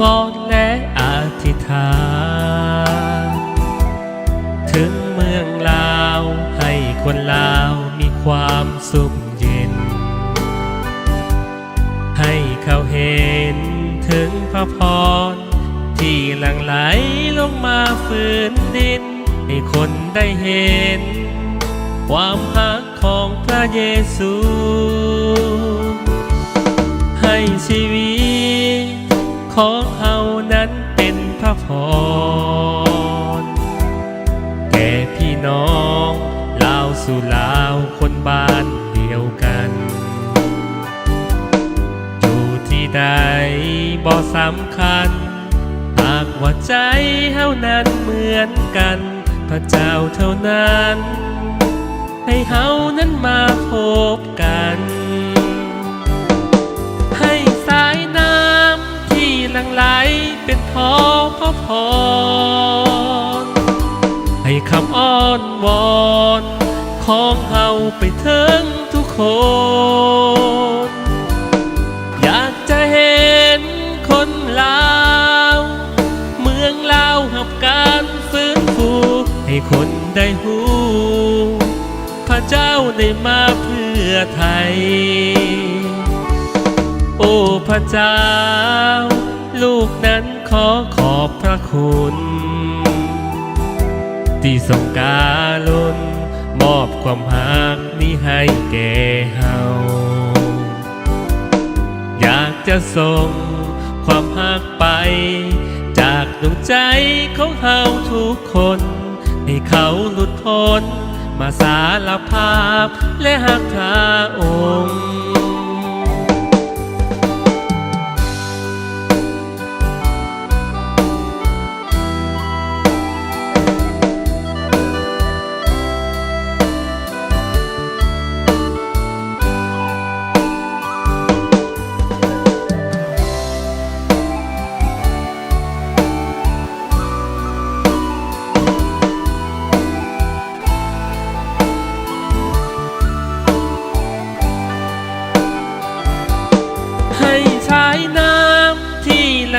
วอนและอธิษฐาน ถึงเมืองลาวให้คนลาวมีความสุขเย็น ให้เขาเห็นถึงพระพร ที่หลั่งไหลลงมาฝืนดิน ให้คนได้เห็น ความหักของพระเยซู ของเฮานั้นเป็นพระพร แก่พี่น้องลาวสู่ลาวคนบ้านเดียวกัน อยู่ที่ใดบ่สำคัญ หากว่าใจเฮานั้นเหมือนกัน พระเจ้าเท่านั้น ให้เฮานั้นมาพบกัน ลังไหลเป็นท้อพระพรให้คำอ้อนวอนของเฮาไปถึงทุกคน อยากจะเห็นคนลาว เมืองลาวหับการฟื้นฟู ให้คนได้หูพระเจ้าได้มาเพื่อไทย โอ้พระเจ้า ลูกนั้นขอขอบพระคุณ ที่ทรงการุณมอบความหักนี้ให้แก่เฮาอยากจะส่งความหักไป จากดวงใจของเฮาทุกคน ให้เขาหลุดพ้นมาสารภาพและหักพระองค์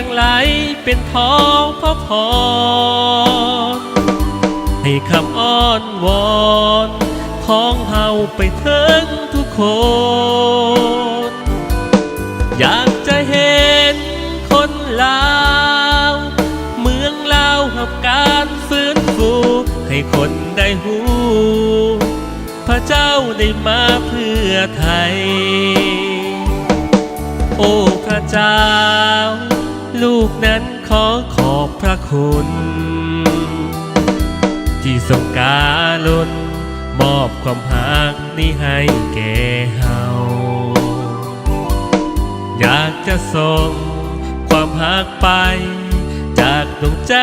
ลังไหลเป็นทองพระพรให้คำอ้อนวอนของเฮาไปถึงทุกคน อยากจะเห็นคนลาว เมืองลาวหับการฟื้นฟูให้คนได้หูพระเจ้าได้มาเพื่อไทย โอ้พระเจ้า ลูกนั้นขอขอบพระคุณ ที่ทรงการุณมอบความหักนี้ให้แก่เฮาอยากจะส่งความหักไป จากดวงใจ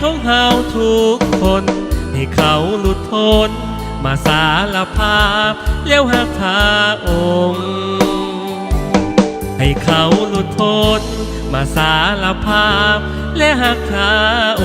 ของเฮาทุกคน ให้เขาหลุดพ้นมาสารภาพแล้วหักพระองค์ ให้เขา มาสารภาพและหักขาโอ